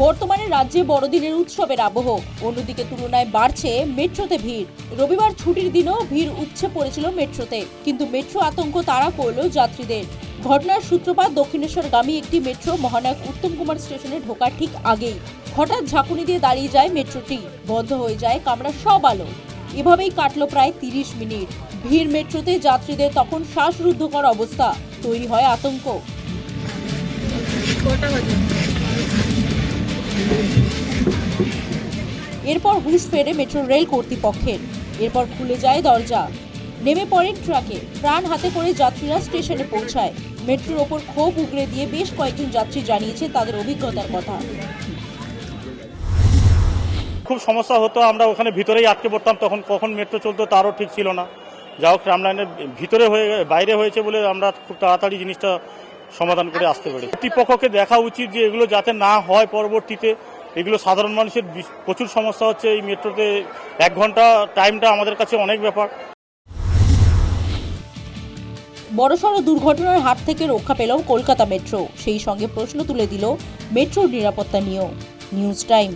বর্তমানে রাজ্যে বড়দিনের উৎসবের আবহ। অন্যদিকে তুলনায় বাড়ছে মেট্রোতে ভিড়। রবিবার ছুটির দিনও ভিড় উপচে পড়েছিল মেট্রোতে। কিন্তু মেট্রো আতঙ্ক তাড়া করল যাত্রীদের। ঘটনার সূত্রপাত দক্ষিণেশ্বরগামী একটি মেট্রো মহানায়ক উত্তম কুমার স্টেশনে ঢোকার ঠিক আগেই। হঠাৎ ঝাঁকুনি দিয়ে দাঁড়িয়ে যায় মেট্রোটি। বন্ধ হয়ে যায় কামরার সব আলো। এভাবেই কাটলো প্রায় তিরিশ মিনিট। ভিড় মেট্রোতে যাত্রীদের তখন শ্বাসরুদ্ধকর অবস্থা। তৈরি হয় আতঙ্ক। এরপর হুঁশ ফেরে মেট্রো রেল কর্তৃপক্ষের। এরপর খুলে যায় দরজা। নেমে পড়েন ট্রাকে। প্রাণ হাতে করে যাত্রীরা স্টেশনে পৌঁছায়। মেট্রোর ওপর ক্ষোভ উগড়ে দিয়ে বেশ কয়েকজন যাত্রী জানিয়েছে তাদের অভিজ্ঞতার কথা। খুব সমস্যা হতো, আমরা ওখানে ভিতরেই আটকে পড়তাম, তখন কখন মেট্রো চলতো তারও ঠিক ছিল না। যা হোক ট্রামলাইনের ভিতরে হয়ে, বাইরে হয়েছে বলে আমরা খুব তাড়াতাড়ি জিনিসটা সমাধান করে আসতে পারি। কর্তৃপক্ষকে দেখা উচিত যে এগুলো যাতে না হয় পরবর্তীতে। এগুলো সাধারণ মানুষের প্রচুর সমস্যা হচ্ছে এই মেট্রোতে। এক ঘণ্টা টাইমটা আমাদের কাছে অনেক ব্যাপার। বড়সড় দুর্ঘটনার হাত থেকে রক্ষা পেল কলকাতা মেট্রো। সেই সঙ্গে প্রশ্ন তুলে দিল মেট্রোর নিরাপত্তা নিয়েও। News time.